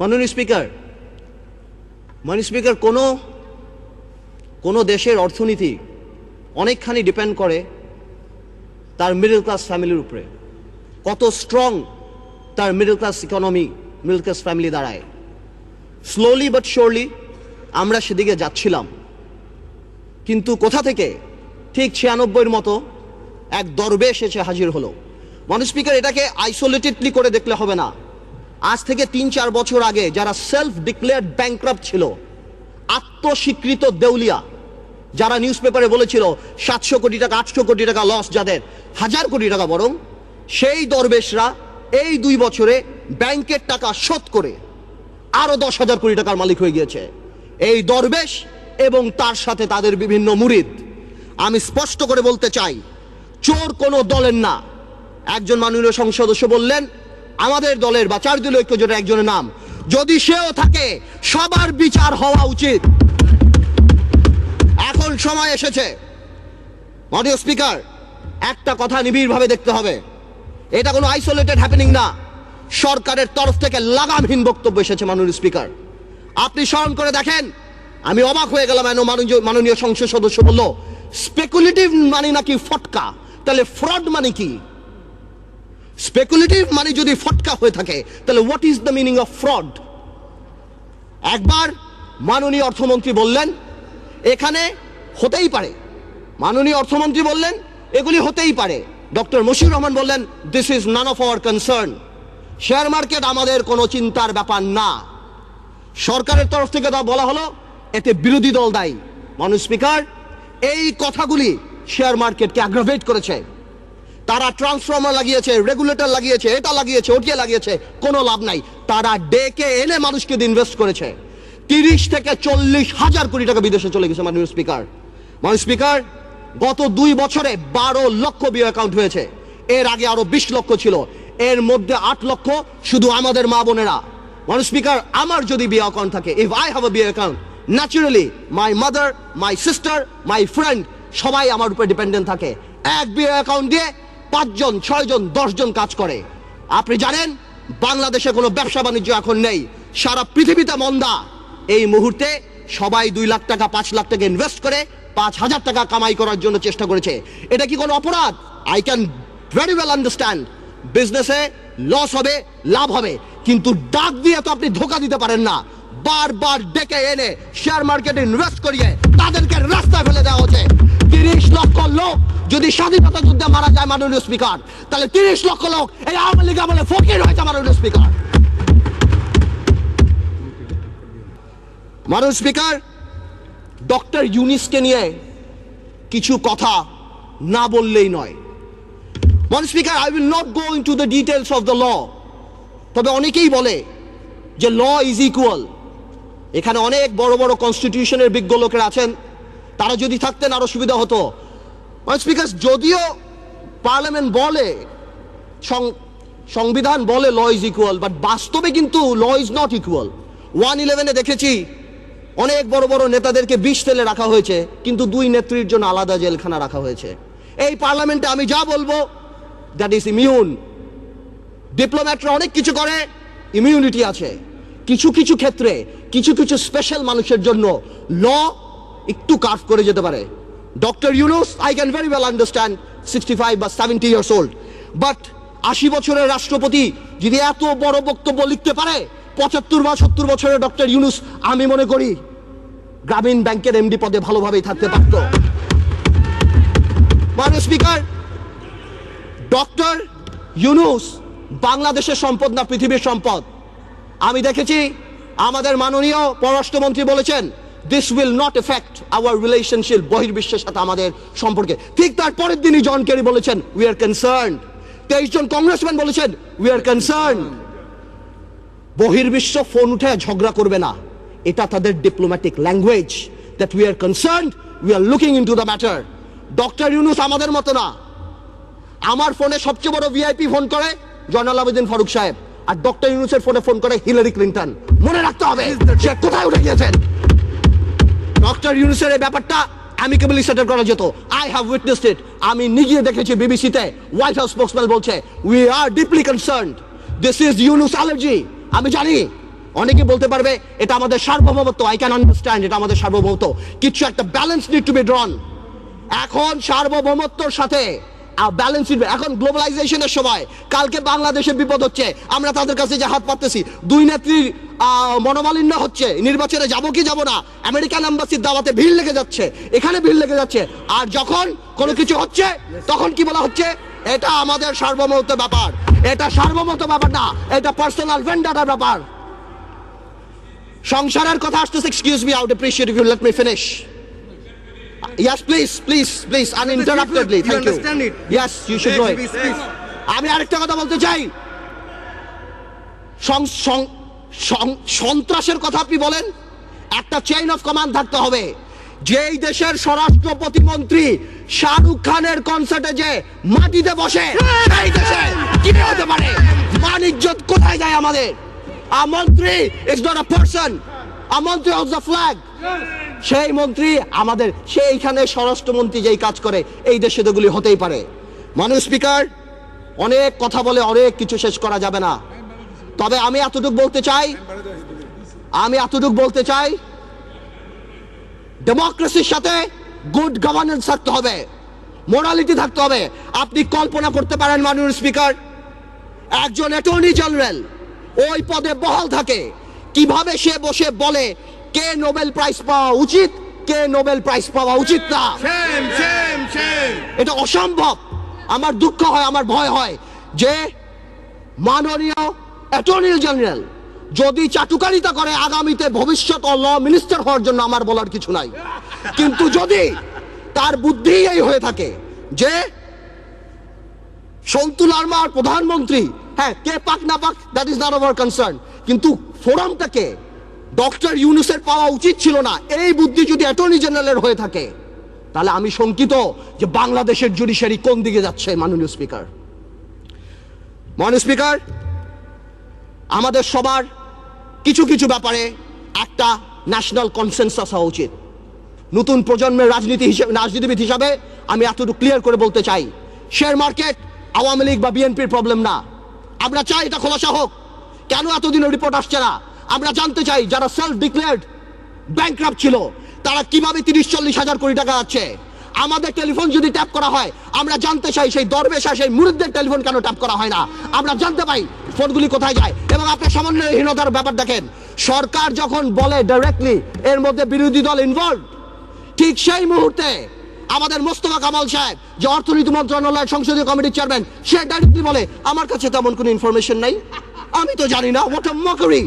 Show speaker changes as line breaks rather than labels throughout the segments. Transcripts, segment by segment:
মাননীয় স্পিকার মাননীয় স্পিকার, কোনো কোনো দেশের অর্থনীতি অনেকখানি ডিপেন্ড করে তার মিডল ক্লাস ফ্যামিলির উপরে। কত স্ট্রং তার middle class economy middle class family দাঁড়ায়। স্লোলি বাট শিওরলি আমরা সেদিকে যাচ্ছিলাম। কিন্তু কোথা থেকে? ঠিক ছিয়ানব্বইয়ের মতো এক দরবেশ এসে হাজির হলো। মানুষ স্পিকার, এটাকে আইসোলেটেডলি করে দেখলে হবে না। আজ থেকে তিন চার বছর আগে যারা সেলফ ডিক্লেয়ার্ড ব্যাংক্রাফট ছিল, আত্মস্বীকৃত দেউলিয়া, যারা নিউজ পেপারে বলেছিল সাতশো কোটি টাকা, আটশো কোটি টাকা লস যাদের, হাজার কোটি টাকা বরং, সেই দরবেশরা এই দুই বছরে ব্যাংকের টাকা শোধ করে আরও দশ হাজার কোটি টাকার মালিক হয়ে গিয়েছে। এই দরবেশ এবং তার সাথে তাদের বিভিন্ন মুরিদ। আমি স্পষ্ট করে বলতে চাই, চোর কোনো দলের না। একজন মাননীয় সংসদ সদস্য বললেন আমাদের দলের বা চার দলীয় ঐক্য জোটের একজনের নাম। যদি সেও থাকে, সবার বিচার হওয়া উচিত। এখন সময় এসেছে। মাননীয় স্পিকার, একটা কথা নিবিড়ভাবে দেখতে হবে। এটা কোনো আইসোলেটেড হ্যাপেনিং না। সরকারের তরফ থেকে লাগামহীন বক্তব্য এসেছে মাননীয় স্পিকার। আপনি স্মরণ করে দেখেন, আমি অবাক হয়ে গেলাম এন মাননীয় সংসদ সদস্য বলল স্পেকুলেটিভ মানে নাকি ফটকা? তাহলে ফ্রড মানে কি? স্পেকুলেটিভ মানে যদি ফটকা হয়ে থাকে, তাহলে what is the meaning of fraud একবার মাননীয় অর্থমন্ত্রী বললেন, এখানে হতেই পারে। মাননীয় অর্থমন্ত্রী বললেন, এগুলি হতেই পারে। ডক্টর মশিউর রহমান বললেন this is none of our concern share market আমাদের কোনো চিন্তার ব্যাপার না। সরকারের তরফ থেকে তা বলা হলো, এতে বিরোধী দল দায়ী। মানুষ স্পিকার, এই কথাগুলি শেয়ার মার্কেটকে অ্যাগ্রাভেট করেছে। তারা ট্রান্সফর্মার লাগিয়েছে রেগুলেটর লাগিয়েছে, এটা লাগিয়েছে, ওটিয়ে লাগিয়েছে, কোনো লাভ নাই। তারা ডেকে এনে মানুষকে ইনভেস্ট করেছে। তিরিশ থেকে চল্লিশ হাজার কোটি টাকা বিদেশে চলে গেছে মাননীয় স্পিকার মাননীয় স্পিকার গত দুই বছরে বারো লক্ষ বিও অ্যাকাউন্ট হয়েছে। এর আগে আরও বিশ লক্ষ ছিল। এর মধ্যে আট লক্ষ শুধু আমাদের মা বোনেরা। মানুষ স্পিকার আমার যদি বিয়ে অ্যাকাউন্ট থাকে ইফ আই হ্যাভ এ বিয়ে account naturally my mother my sister my friend সবাই আমার উপরে ডিপেন্ডেন্ট থাকে। এক বিয়ে অ্যাকাউন্ট দিয়ে পাঁচজন, ছয়জন, দশজন কাজ করে। আপনি জানেন, বাংলাদেশে কোনো ব্যবসা বাণিজ্য এখন নেই। সারা পৃথিবীতে মন্দা। এই মুহূর্তে সবাই দুই লাখ টাকা, পাঁচ লাখ টাকা ইনভেস্ট করে পাঁচ হাজার টাকা কামাই করার জন্য চেষ্টা করেছে। এটা কি কোনো অপরাধ? I can very well understand বিজনেসে লস হবে, লাভ হবে। কিন্তু ডাক দিয়ে তো আপনি ধোকা দিতে পারেন না। বারবার ডেকে এনে শেয়ার মার্কেটে ইনভেস্ট করিয়ে তাদেরকে রাস্তায় ফেলে দেওয়া হচ্ছে। তিরিশ লক্ষ লোক যদি স্বাধীনতা যুদ্ধে মারা যায় মাননীয় স্পিকার, তাহলে তিরিশ লক্ষ লোক এই আওয়ামী লীগ আমলে ফকির হয়েছে মাননীয় স্পিকার। মাননীয় স্পিকার, ডক্টর ইউনিসকে নিয়ে কিছু কথা না বললেই নয়। মাননীয় speaker I will not go into the details of the law তবে অনেকেই বলে যে ল ইজ ইকুয়াল এখানে অনেক বড় বড় কনস্টিটিউশনের বিজ্ঞ লোকেরা আছেন। তারা যদি থাকতেন আরও সুবিধা হতো। স্পিকার যদিও পার্লামেন্ট বলে সংবিধান বলে ল ইজ ইকুয়াল বাট বাস্তবে কিন্তু law is not equal one ইলেভেনে দেখেছি, অনেক বড় বড় নেতাদেরকে বিষ তেলে রাখা হয়েছে, কিন্তু দুই নেত্রীর জন্য আলাদা জেলখানা রাখা হয়েছে। এই পার্লামেন্টে আমি যা বলব দ্যাট ইজ ইমিউন ডিপ্লোম্যাটরা অনেক কিছু করে ইমিউনিটি আছে। কিছু কিছু ক্ষেত্রে, কিছু কিছু স্পেশাল মানুষের জন্য ল একটু কাফ করে যেতে পারে। Doctor Yunus I can very well understand sixty five বা সেভেন্টি ইয়ার্স ওল্ড বাট আশি বছরের রাষ্ট্রপতি যদি এত বড় বক্তব্য লিখতে পারে, পঁচাত্তর বা সত্তর বছরের ডক্টর ইউনুস আমি মনে করি গ্রামীণ ব্যাংকের এমডি পদে ভালোভাবেই থাকতে পারত। স্পিকার ডক্টর ইউনুস বাংলাদেশের সম্পদ না পৃথিবীর সম্পদ? আমি দেখেছি, আমাদের মাননীয় পররাষ্ট্রমন্ত্রী বলেছেন this will not affect our relationship বহির্বিশ্বের সাথে আমাদের সম্পর্কে। ঠিক তার পরের দিনই জন কেরি বলেছেন উই আর কনসার্ন তেইশ জন কংগ্রেসম্যান বলেছেন উই আর কনসার্ন বহির্বিশ্ব ফোন উঠে ঝগড়া করবে না। এটা তাদের diplomatic language that we are concern we are looking into the matter doctor Yunus আমাদের মতো না। আমার ফোনে সবচেয়ে বড় ভিআইপি ফোন করে জয়নাল আবেদিন ফারুক সাহেব আর ডক্টর ইউনুসের ফোনে ফোন করে হিলারি ক্লিন্টন মনে রাখতে হবে সে কোথায় উঠে গিয়েছেন? ডক্টর ইউনুসের এই ব্যাপারটা অ্যামিকেবলি সেটেল করা যেত আই হ্যাভ উইটনেসড ইট আমি নিজে দেখেছি বিবিসিতে। হোয়াইট হাউস স্পোক্সম্যান বলছে we are deeply concerned this is Yunus allergy আমি জানি। অনেকে বলতে পারবে, এটা আমাদের সার্বভৌমত্ব। আই ক্যান আন্ডারস্ট্যান্ড এটা আমাদের সার্বভৌমত্ব। কিছু একটা balance need to be drawn এখন সার্বভৌমত্বর সাথে ব্যালেন্স এখন গ্লোবালাইজেশনের সময়। কালকে বাংলাদেশে বিপদ হচ্ছে। আমরা তাদের কাছে যে হাত পাততেছি। দুই নেত্রীর মনোমালিন্য হচ্ছে নির্বাচনে যাব কি যাব না আমেরিকান এম্বাসির দাওয়াতে ভিড় লেগে যাচ্ছে এখানে ভিড় লেগে যাচ্ছে আর যখন কোনো কিছু হচ্ছে তখন কি বলা হচ্ছে এটা আমাদের সার্বভৌমত্ব ব্যাপার এটা সার্বভৌমত্ব ব্যাপার না এটা পার্সোনাল ভেন্ডারের ব্যাপার সংসারের কথা আসতেছে excuse me out appreciate you let me finish Yes, please, please, please, uninterruptedly. Thank you.
it?
Yes, you should know it. আমি আরেকটা কথা বলতে চাই সং- সং- সং- সন্ত্রাসের কথা আপনি বলেন, একটা চেইন অফ কমান্ড থাকতে হবে। যেই দেশের স্বরাষ্ট্র প্রতিমন্ত্রী শাহরুখ খানের কনসার্টে যে মাটিতে বসে, সেই দেশে কি হতে পারে? মান কোথায় যায় আমাদের? আ is not a person uh of the flag সেই মন্ত্রী আমাদের সেইখানে স্বরাষ্ট্রমন্ত্রী যেই কাজ করে, এই দেশে তোগুলি হতেই পারে। মানুষ স্পিকার অনেক কথা বলে অনেক কিছু শেষ করা যাবে না। তবে আমি এতটুকু বলতে চাই আমি এতটুকু বলতে চাই ডেমোক্রেসির সাথে গুড গভর্নেন্স থাকতে হবে মোরালিটি থাকতে হবে। আপনি কল্পনা করতে পারেন মাননীয় স্পিকার একজন অ্যাটর্নি জেনারেল ওই পদে বহাল থাকে কীভাবে সে বসে বলে কে নোবেল প্রাইজ পাওয়া উচিত কে নোবেল প্রাইজ পাওয়া উচিত না. এটা অসম্ভব। আমার দুঃখ হয় আমার ভয় হয় যে মাননীয় অ্যাটর্নি জেনারেল, যদি চাটুকারিতা করে, আগামীতে ভবিষ্যৎ ল মিনিস্টার হওয়ার জন্য আমার বলার কিছু নাই। কিন্তু যদি তার বুদ্ধি এই হয়ে থাকে যে সন্তু প্রধানমন্ত্রী হ্যাঁ কে পাক না পাক that is not our concern কিন্তু ফোরামটাকে ডক্টর ইউনুসের পাওয়া উচিত ছিল না। এই বুদ্ধি যদি অ্যাটর্নি জেনারেলের হয়ে থাকে, তাহলে আমি শঙ্কিত যে বাংলাদেশের জুডিশিয়ারি কোন দিকে যাচ্ছে, মাননীয় স্পিকার মাননীয় স্পিকার আমাদের সবার কিছু কিছু ব্যাপারে একটা ন্যাশনাল কনসেনসাস হওয়া উচিত। নতুন প্রজন্মের রাজনীতি হিসেবে, রাজনীতিবিদ হিসাবে আমি এতটুকু ক্লিয়ার করে বলতে চাই শেয়ার মার্কেট আওয়ামী লীগ বা বিএনপির প্রবলেম না। আমরা চাই এটা খোলাসা হোক। কেন এতদিন রিপোর্ট আসছে না? আমরা জানতে চাই যারা সেলফ ডিক্লেয়ার্ড ব্যাংক্রাফট ছিল, তারা কীভাবে তিরিশ, চল্লিশ হাজার কোটি টাকা আছে? আমাদের টেলিফোন যদি ট্যাপ করা হয়, আমরা জানতে চাই সেই দরবেশা সেই মুরিদদের টেলিফোন কেন ট্যাপ করা হয় না। আমরা জানতে পাই ফোনগুলি কোথায় যায়। এবং আপনার সমন্বয়হীনতার ব্যাপার দেখেন, সরকার যখন বলে ডাইরেক্টলি এর মধ্যে বিরোধী দল ইনভলভ ঠিক সেই মুহূর্তে আমাদের মোস্তফা কামাল সাহেব, যে অর্থনীতি মন্ত্রণালয়ের সংসদীয় কমিটির চেয়ারম্যান সে ডাইরেক্টলি বলে, আমার কাছে তেমন কোনো ইনফরমেশন নাই। আমি তো জানি না আ মকরি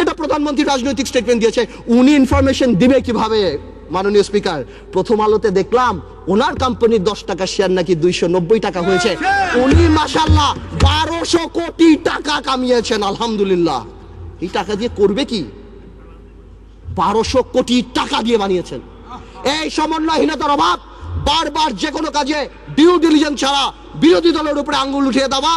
এটা প্রধানমন্ত্রী রাজনৈতিক স্টেটমেন্ট দিয়েছে। উনি ইনফরমেশন দিবে কীভাবে? মাননীয় স্পিকার, প্রথম আলোতে দেখলাম ওনার কোম্পানির দশ টাকা শেয়ার নাকি দুইশো নব্বই টাকা হয়েছে। উনি মাসাল্লাহ বারোশো কোটি টাকা কামিয়েছেন, আলহামদুলিল্লাহ। এই টাকা দিয়ে করবে কি? বারোশো কোটি টাকা দিয়ে বানিয়েছেন। এই সমন্বয়হীনতার অভাব, বারবার যে কোনো কাজে ডিউ ডিলিজেন্স ছাড়া বিরোধী দলের উপরে আঙ্গুল উঠিয়ে দেওয়া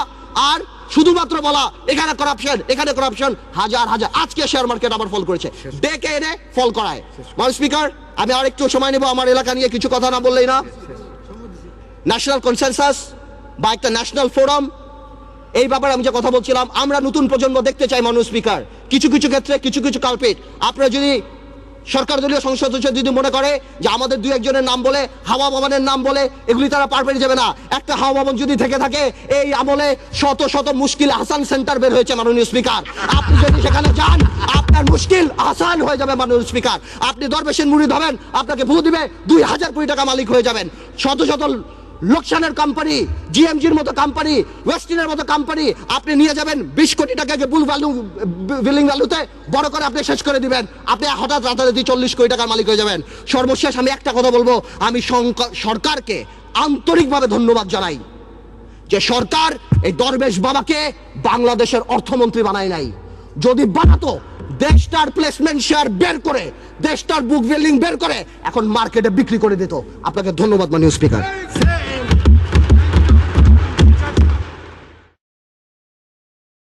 আর শুধুমাত্র বলা এখানে করাপশন এখানে করাপশন হাজার হাজার। আজকে শেয়ার মার্কেট আবার ফল করেছে। ডেকে এনে ফল করায়। মাল স্পিকার আমি আর একটু সময় নেব আমার এলাকা নিয়ে কিছু কথা না বললেই না। ন্যাশনাল কনসেনসাস বা একটা ন্যাশনাল ফোরাম এই ব্যাপারে আমি যে কথা বলছিলাম আমরা নতুন প্রজন্ম দেখতে চাই মানুষ স্পিকার কিছু কিছু ক্ষেত্রে কিছু কিছু কালপিট আপনারা যদি সরকার দলীয় সংসদ সদস্য যদি মনে করে যে আমাদের দু একজনের নাম বলে, হাওয়া ভবনের নাম বলে, এগুলি তারা পার পেয়ে যাবে না। একটা হাওয়া ভবন যদি থেকে থাকে, এই আমলে শত শত মুশকিল আসান সেন্টার বের হয়েছে মাননীয় স্পিকার। আপনি যদি সেখানে যান, আপনার মুশকিল আসান হয়ে যাবে মাননীয় স্পিকার। আপনি দরবেশের মুড়ি ধরেন, আপনাকে ভুল দিবে, দুই হাজার কোটি টাকা মালিক হয়ে যাবেন। শত শত লোকসানের কোম্পানি জিএমজির মতো কোম্পানি ওয়েস্টিনের মতো কোম্পানি আপনি নিয়ে যাবেন বিশ কোটি টাকাকে বুল ভ্যালু বিলিং ভ্যালুতে বড় করে আপনি শেষ করে দিবেন। আপনি হঠাৎ রাতারাতি চল্লিশ কোটি টাকার মালিক হয়ে যাবেন। সর্বশেষ আমি একটা কথা বলব, আমি সরকারকে আন্তরিকভাবে ধন্যবাদ জানাই যে সরকার এই দরবেশ বাবাকে বাংলাদেশের অর্থমন্ত্রী বানায় নাই। যদি বানাতো, দেশটার প্লেসমেন্ট শেয়ার বের করে, দেশটার বুক বিল্ডিং বের করে, এখন মার্কেটে বিক্রি করে দিত। আপনাকে ধন্যবাদ, মাননীয় স্পিকার